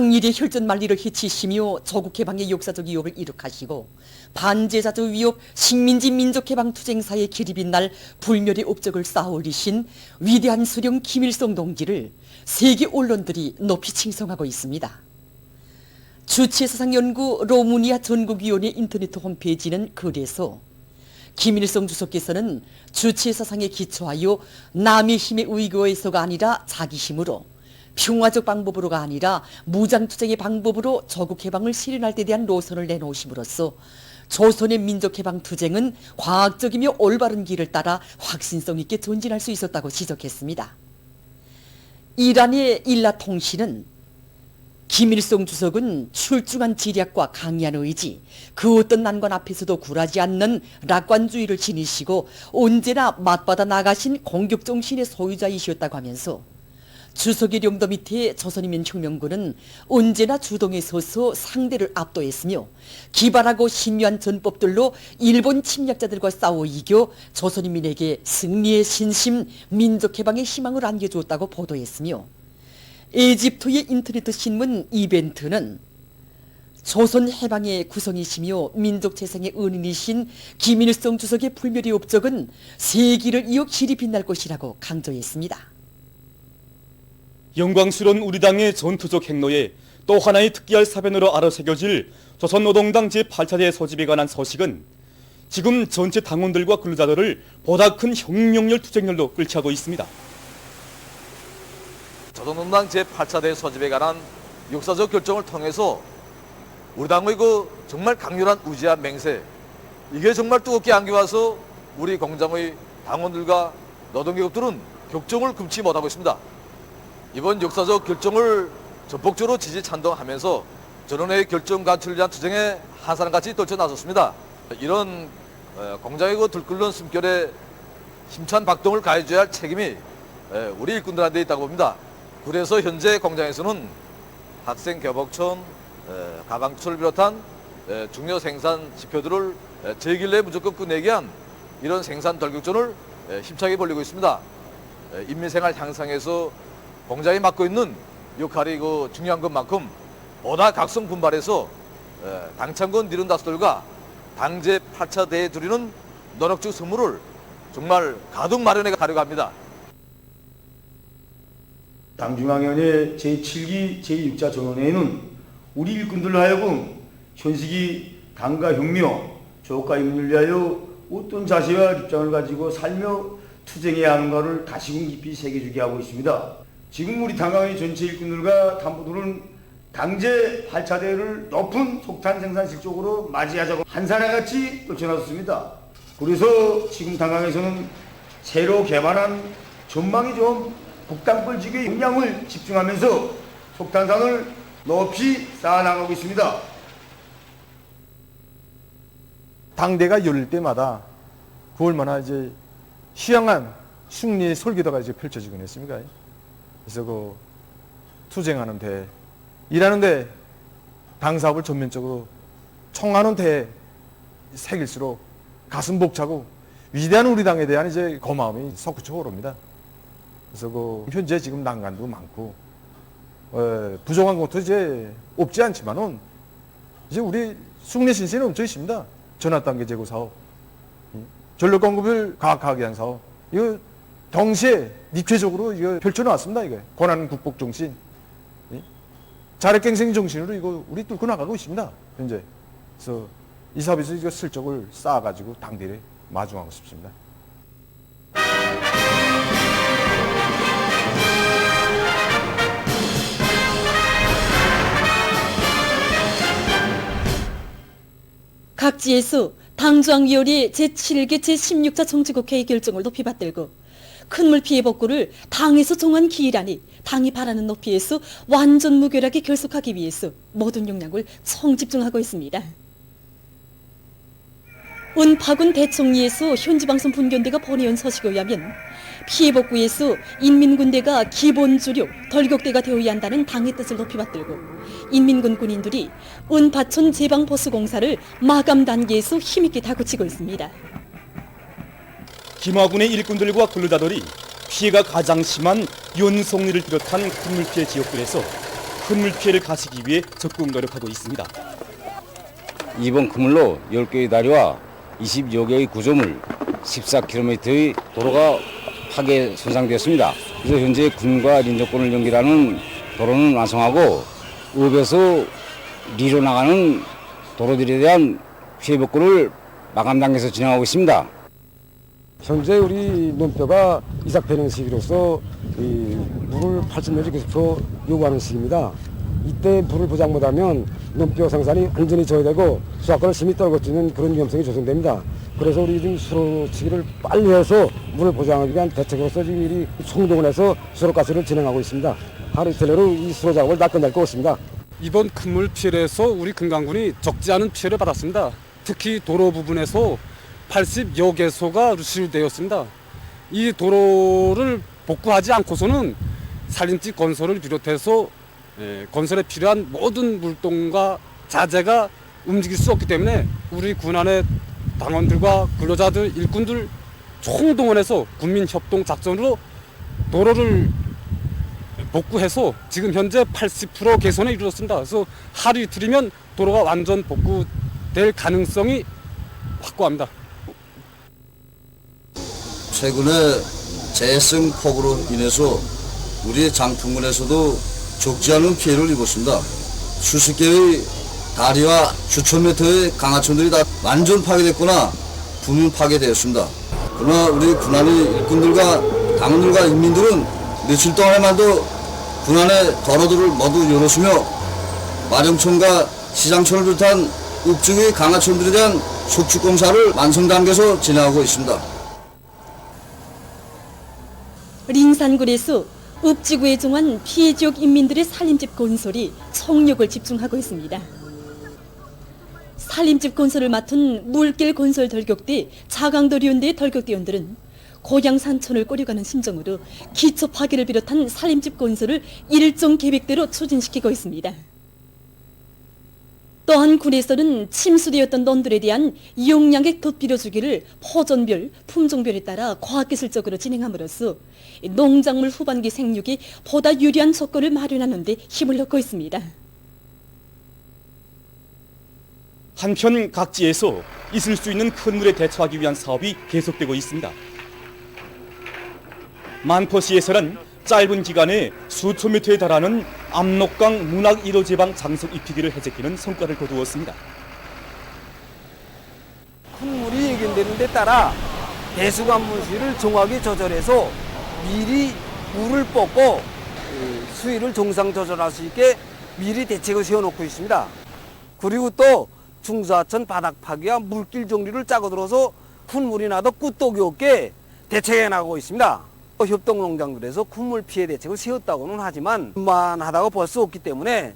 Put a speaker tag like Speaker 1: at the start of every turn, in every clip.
Speaker 1: 항일의 혈전 만리를 해치시며 조국 해방의 역사적 위협을 이룩하시고 반제자주 위협 식민지 민족 해방 투쟁사의 길이 빛날 불멸의 업적을 쌓아올리신 위대한 수령 김일성 동지를 세계 언론들이 높이 칭송하고 있습니다. 주체사상연구 로무니아 전국위원회 인터넷 홈페이지는 그래서 김일성 주석께서는 주체사상에 기초하여 남의 힘에 의거해서가 아니라 자기 힘으로 평화적 방법으로가 아니라 무장투쟁의 방법으로 조국 해방을 실현할 때 대한 노선을 내놓으심으로써 조선의 민족해방 투쟁은 과학적이며 올바른 길을 따라 확신성 있게 전진할 수 있었다고 지적했습니다. 이란의 일라 통신은 김일성 주석은 출중한 지략과 강한 의지, 그 어떤 난관 앞에서도 굴하지 않는 낙관주의를 지니시고 언제나 맞받아 나가신 공격 정신의 소유자이셨다고 하면서 주석의 령도 밑에 조선인민 혁명군은 언제나 주동에 서서 상대를 압도했으며 기발하고 신묘한 전법들로 일본 침략자들과 싸워 이겨 조선인민에게 승리의 신심, 민족해방의 희망을 안겨주었다고 보도했으며 이집트의 인터넷 신문 이벤트는 조선 해방의 구성이시며 민족 재생의 은인이신 김일성 주석의 불멸의 업적은 세기를 이어 길이 빛날 것이라고 강조했습니다.
Speaker 2: 영광스러운 우리 당의 전투적 행로에 또 하나의 특기할 사변으로 알아새겨질 조선노동당 제8차대 소집에 관한 소식은 지금 전체 당원들과 근로자들을 보다 큰 혁명열 투쟁열로 끌치하고 있습니다.
Speaker 3: 조선노동당 제8차대 소집에 관한 역사적 결정을 통해서 우리 당의 그 정말 강렬한 우지와 맹세 이게 정말 뜨겁게 안겨와서 우리 공장의 당원들과 노동계급들은 격정을 금치 못하고 있습니다. 이번 역사적 결정을 전폭적으로 지지 찬동하면서 전원의 결정 간출을 위한 투쟁에 한 사람같이 떨쳐 나섰습니다. 이런 어, 공장의 그 들끓는 숨결에 힘찬 박동을 가해줘야 할 책임이 에, 우리 일꾼들한테 있다고 봅니다. 그래서 현재 공장에서는 학생 교복촌, 에, 가방철을 비롯한 에, 중요 생산 지표들을 에, 제길 내에 무조건 끝내기 위한 이런 생산 돌격전을 에, 힘차게 벌리고 있습니다. 에, 인민생활 향상에서 공장이 맡고 있는 역할이 그 중요한 것만큼 보다 각성 분발해서 에, 당창군 니른다스들과 당제 8차 대에 두리는 노력적 선물을 정말 가득 마련해 가려고 합니다.
Speaker 4: 당중앙위원회 제7기 제6자 전원회의는 우리 일꾼들로 하여금 현식이 당과 혁명, 조국과 인민을 위하여 어떤 자세와 입장을 가지고 살며 투쟁해야 하는가를 다시금 깊이 새겨주게 하고 있습니다. 지금 우리 당강의 전체 일꾼들과 간부들은 당제 8차대를 높은 속탄 생산 실적으로 맞이하자고 한 사람같이 떨쳐나섰습니다. 그래서 지금 당강에서는 새로 개발한 전망이 좀 북당벌 지구의 역량을 집중하면서 속탄산을 높이 쌓아나가고 있습니다.
Speaker 5: 당대가 열릴 때마다 그 얼마나 이제 희양한 승리의 설계도가 이제 펼쳐지곤 했습니까? 그래서 그 투쟁하는 데, 일하는데 당 사업을 전면적으로 청하는 데 새길수록 가슴 벅차고 위대한 우리 당에 대한 이제 고마움이 솟구쳐 오릅니다. 그래서 그 현재 지금 난간도 많고 어, 부족한 것도 이제 없지 않지만은 이제 우리 숙내 신세는 엄청 있습니다. 전화단계 제고 사업, 이 전력 공급을 가학하게 한 사업, 이거 동시에 입체적으로 이거 펼쳐놨습니다. 이거 권한 국복 정신, 이 자력갱생 정신으로 이거 우리 뚫고 나가고 있습니다. 현재 그래서 이 사업에서 이거 실적을 쌓아가지고 당대에 마중하고 싶습니다.
Speaker 1: 각지에서 당중앙위원회 제7개 제16차 정치국회의 결정을 높이 받들고 큰 물 피해 복구를 당에서 정한 기일안이 당이 바라는 높이에서 완전 무결하게 결속하기 위해서 모든 역량을 총집중하고 있습니다. 은파군 대총리에서 현지방송 분견대가 보내온 소식에 의하면 피해 복구에서 인민군대가 기본 주력, 덜격대가 되어야 한다는 당의 뜻을 높이 받들고 인민군 군인들이 은파촌 제방보수공사를 마감 단계에서 힘있게 다그치고 있습니다.
Speaker 2: 김화군의 일꾼들과 근로자들이 피해가 가장 심한 윤송리를 비롯한 군물 피해 지역들에서 큰물 피해를 가시기 위해 적극 노력하고 있습니다.
Speaker 1: 이번 그물로 10개의 다리와 20여 개의 구조물 14km의 도로가 파괴 손상되었습니다. 그래서 현재 군과 lin저권을 연결하는 도로는 완성하고 읍에서 리로 나가는 도로들에 대한 피해 복구를 마감 단계에서 진행하고 있습니다.
Speaker 6: 현재 우리 논뼈가 이삭되는 시기로서 이 물을 80ml 계속 요구하는 시기입니다. 이때 물을 보장 못하면 논뼈 생산이 완전히 저해되고 수확권을 심히 떨어지는 그런 위험성이 조성됩니다. 그래서 우리 지금 수로치기를 빨리 해서 물을 보장하기 위한 대책으로서 지금 미리 총동을 해서 수로가스를 진행하고 있습니다. 하루 이틀 내로 이 수로 작업을 다 끝낼 것 같습니다.
Speaker 7: 이번 큰물 피해에서 우리 금강군이 적지 않은 피해를 받았습니다. 특히 도로 부분에서 80여 개소가 누실되었습니다. 이 도로를 복구하지 않고서는 살림집 건설을 비롯해서 예, 건설에 필요한 모든 물동과 자재가 움직일 수 없기 때문에 우리 군안의 당원들과 근로자들, 일꾼들 총동원해서 국민협동 작전으로 도로를 복구해서 지금 현재 80% 개선에 이르렀습니다. 그래서 하루 이틀이면 도로가 완전 복구될 가능성이 확고합니다.
Speaker 8: 최근에 재생 폭우로 인해서 우리 장풍군에서도 적지 않은 피해를 입었습니다. 수십 개의 다리와 수천 미터의 강하천들이 다 완전 파괴됐거나 부분 파괴되었습니다. 그러나 우리 군안의 일꾼들과 당원들과 인민들은 며칠 동안에만도 군안의 도로들을 모두 열었으며 마령천과 시장천을 비롯한 읍중의 강하천들에 대한 속축 공사를 완성 단계에서 진행하고 있습니다.
Speaker 9: 린산군에서 읍지구에 종한 피해 지역 인민들의 살림집 건설이 총력을 집중하고 있습니다. 살림집 건설을 맡은 물길 건설 덜격대 자강도리온대 덜격대원들은 고향 산천을 꾸려가는 심정으로 기초 파괴를 비롯한 살림집 건설을 일정 계획대로 추진시키고 있습니다. 또한 군에서는 침수되었던 논들에 대한 용량의 덧빌려주기를 포전별, 품종별에 따라 과학기술적으로 진행함으로써 농작물 후반기 생육이 보다 유리한 조건을 마련하는 데 힘을 넣고 있습니다.
Speaker 2: 한편 각지에서 있을 수 있는 큰 물에 대처하기 위한 사업이 계속되고 있습니다. 만포시에서는 짧은 기간에 수천 미터에 달하는 압록강 문학 1호 제방 장석 입히기를 해제키는 성과를 거두었습니다.
Speaker 10: 큰 물이 예견되는 데 따라 배수관문수위를 정확히 조절해서 미리 물을 뽑고 그 수위를 정상 조절할 수 있게 미리 대책을 세워놓고 있습니다. 그리고 또 중사천 바닥 파기와 물길 정리를 짜고 들어서 큰 물이 나도 끄떡이 없게 대책해 나가고 있습니다. 협동농장들에서 큰물 피해 대책을 세웠다고는 하지만 만하다고 볼수 없기 때문에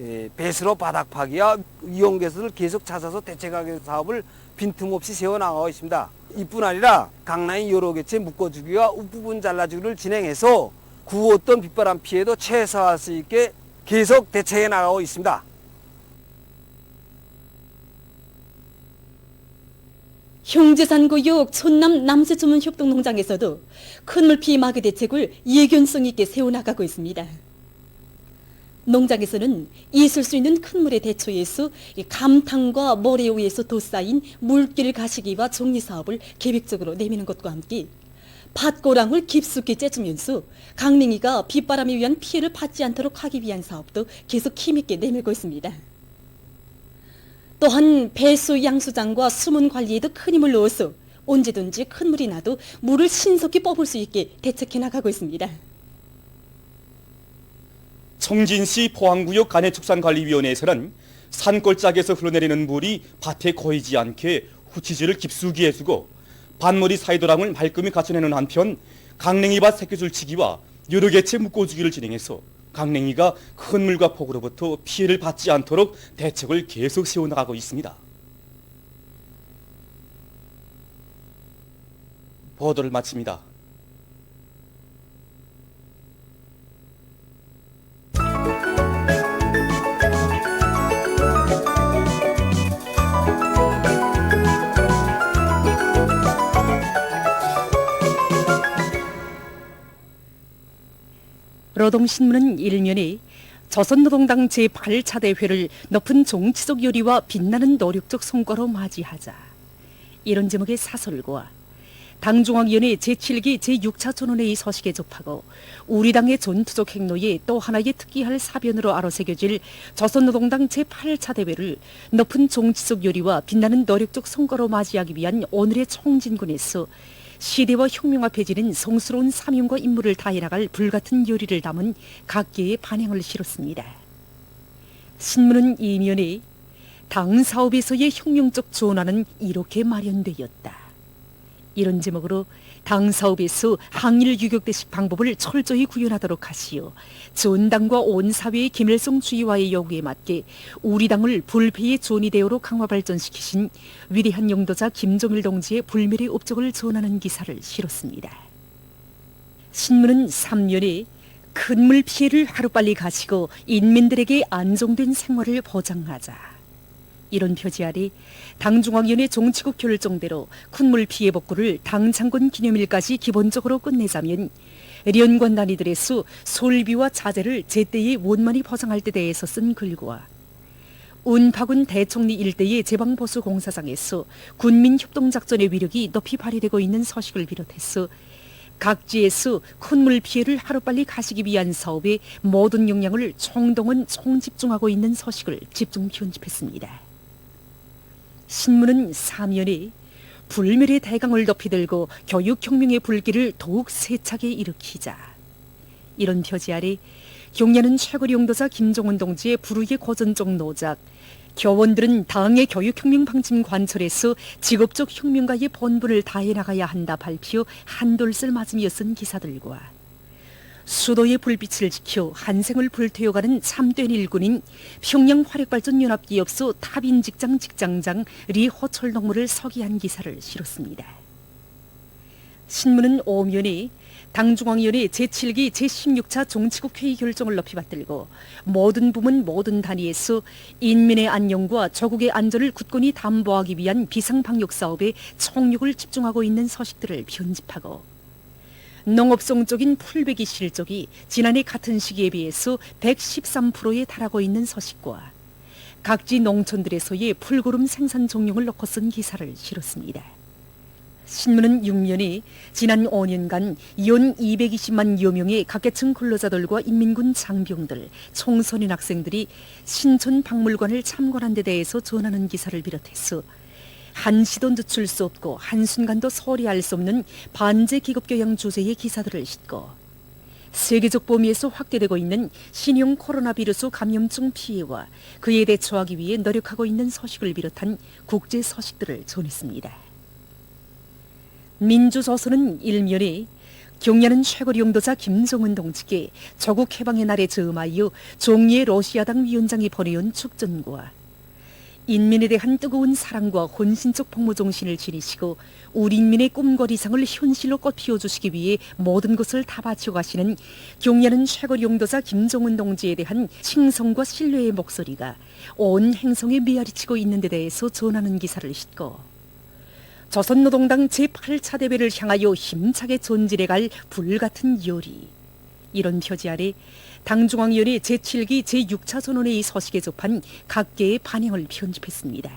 Speaker 10: 예, 배수로 바닥 파기와 이용 개수를 계속 찾아서 대책하기 사업을 빈틈없이 세워나가고 있습니다. 이뿐 아니라 강남의 여러 개체 묶어주기와 우부분 잘라주기를 진행해서 구었던 빗바람 피해도 최소화할 수 있게 계속 대책해 나가고 있습니다.
Speaker 9: 형제산구역 촌남 남세주문 협동농장에서도 큰물 피해 마개 대책을 예견성 있게 세워나가고 있습니다. 농장에서는 있을 수 있는 큰 물에 대처해서 이 감탕과 모래 위에서 돋쌓인 물길 가시기와 정리 사업을 계획적으로 내미는 것과 함께 밭고랑을 깊숙이 째주면서 강냉이가 빗바람에 의한 피해를 받지 않도록 하기 위한 사업도 계속 힘있게 내밀고 있습니다. 또한 배수 양수장과 수문 관리에도 큰 힘을 넣어서 언제든지 큰 물이 나도 물을 신속히 뽑을 수 있게 대책해 나가고 있습니다.
Speaker 2: 청진시 포항구역 간해축산관리위원회에서는 산골짜기에서 흘러내리는 물이 밭에 고이지 않게 후치지를 깊숙이 해주고 밭머리 사이도랑을 말끔히 갖춰내는 한편 강냉이밭 새끼줄치기와 여러 개체 묶어주기를 진행해서 강냉이가 큰 물과 폭우로부터 피해를 받지 않도록 대책을 계속 세워나가고 있습니다. 보도를 마칩니다.
Speaker 11: 노동신문은 일면에 조선노동당 제8차 대회를 높은 정치적 요리와 빛나는 노력적 성과로 맞이하자. 이런 제목의 사설과 당중앙위원회 제7기 제6차 전원회의 서식에 접하고 우리 당의 전투적 행로에 또 하나의 특기할 사변으로 알아새겨질 조선노동당 제8차 대회를 높은 정치적 요리와 빛나는 노력적 성과로 맞이하기 위한 오늘의 총진군에서 시대와 혁명 앞에 지는 성스러운 사명과 임무를 다해나갈 불같은 요리를 담은 각계의 반향을 실었습니다. 신문은 이면에 당 사업에서의 혁명적 전환은 이렇게 마련되었다. 이런 제목으로 당 사업에서 항일 유격대식 방법을 철저히 구현하도록 하시어 전 당과 온 사회의 김일성 주의와의 요구에 맞게 우리 당을 불패의 존이대오로 강화 발전시키신 위대한 영도자 김정일 동지의 불멸의 업적을 전하는 기사를 실었습니다. 신문은 3년에 큰 물 피해를 하루빨리 가시고 인민들에게 안정된 생활을 보장하자. 이런 표지 아래 당중앙위원회 정치국 결정대로 쿤물 피해 복구를 당 창건 기념일까지 기본적으로 끝내자면 연관 단위들의 수, 솔비와 자재를 제때에 원만히 보상할 때 대해서 쓴 글과 운파군 대총리 일대의 제방보수 공사장에서 군민협동작전의 위력이 높이 발휘되고 있는 소식을 비롯해서 각지에서 콧물 피해를 하루빨리 가시기 위한 사업에 모든 역량을 총동원 총집중하고 있는 소식을 집중 편집했습니다. 신문은 사면에 불멸의 대강을 높이 들고 교육혁명의 불길을 더욱 세차게 일으키자. 이런 표지 아래 경야는 최고리 용도자 김종원 동지의 불후의 고전적 노작, 교원들은 당의 교육혁명 방침 관철에서 직업적 혁명가의 본분을 다해 나가야 한다 발표 한돌슬 맞으며 쓴 기사들과 수도의 불빛을 지켜 한생을 불태워가는 참된 일군인 평양 화력발전연합기업소 탑인 직장 직장장 리 호철동무를 서기한 기사를 실었습니다. 신문은 오면에 당중앙위원회 제7기 제16차 정치국 회의 결정을 높이 받들고 모든 부문 모든 단위에서 인민의 안녕과 조국의 안전을 굳건히 담보하기 위한 비상방역 사업에 총력을 집중하고 있는 소식들을 편집하고 농업성적인 풀베기 실적이 지난해 같은 시기에 비해서 113%에 달하고 있는 소식과 각지 농촌들에서의 풀고름 생산 종용을 넣고 쓴 기사를 실었습니다. 신문은 6년이 지난 5년간 연 220만 여 명의 각계층 근로자들과 인민군 장병들, 청소년 학생들이 신촌 박물관을 참관한 데 대해서 전하는 기사를 비롯해서 한시도 늦출 수 없고 한순간도 소리할 수 없는 반제 기급교양 주제의 기사들을 싣고 세계적 범위에서 확대되고 있는 신형 코로나 비루스 감염증 피해와 그에 대처하기 위해 노력하고 있는 소식을 비롯한 국제 소식들을 전했습니다. 민주조선은 일면에 경야는 최고 용도자 김정은 동지께 조국 해방의 날에 즈음하여 종리의 러시아당 위원장이 보내온 축전과 인민에 대한 뜨거운 사랑과 혼신적 복무 정신을 지니시고 우리 인민의 꿈과 이상을 현실로 꽃피워 주시기 위해 모든 것을 다 바쳐 가시는 경야는 최고 용도자 김정은 동지에 대한 칭송과 신뢰의 목소리가 온 행성에 메아리치고 있는 데 대해서 전하는 기사를 싣고 조선노동당 제8차 대회를 향하여 힘차게 전진해 갈 불같은 요리. 이런 표지 아래 당중앙위원회 제7기 제6차 전원회의 서식에 접한 각계의 반응을 편집했습니다.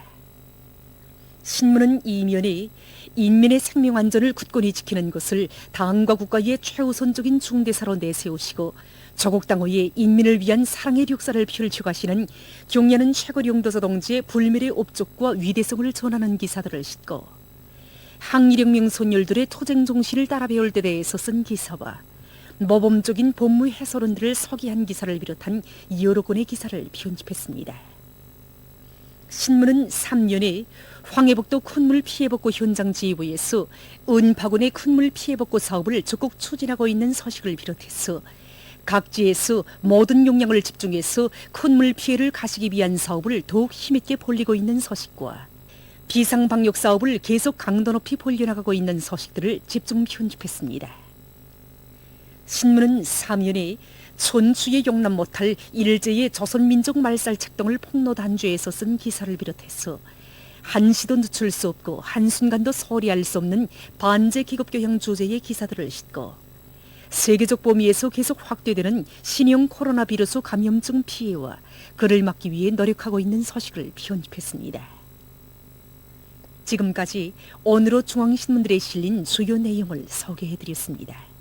Speaker 11: 신문은 이면에 인민의 생명 안전을 굳건히 지키는 것을 당과 국가의 최우선적인 중대사로 내세우시고 조국 당호의 인민을 위한 사랑의 역사를 펼쳐가시는 경야는 최고 용도자 동지의 불멸의 업적과 위대성을 전하는 기사들을 싣고 항일혁명 손열들의 토쟁 정신을 따라 배울 때 대해서 쓴 기사와 모범적인 법무 해설원들을 서기한 기사를 비롯한 여러 권의 기사를 편집했습니다. 신문은 3년에 황해북도 쿤물 피해복구 현장 지휘부에서 은파군의 쿤물 피해복구 사업을 적극 추진하고 있는 소식을 비롯해서 각지에서 모든 역량을 집중해서 쿤물 피해를 가시기 위한 사업을 더욱 힘있게 벌리고 있는 소식과 비상방역 사업을 계속 강도 높이 벌려나가고 있는 소식들을 집중 편집했습니다. 신문은 사면에 촌추에 용납 못할 일제의 조선민족 말살 책동을 폭로 단주에서 쓴 기사를 비롯해서 한시도 늦출 수 없고 한순간도 소리할 수 없는 반제 기급교양 주제의 기사들을 싣고 세계적 범위에서 계속 확대되는 신형 코로나 비루스 감염증 피해와 그를 막기 위해 노력하고 있는 소식을 편집했습니다. 지금까지 오늘의 중앙신문들에 실린 주요 내용을 소개해드렸습니다.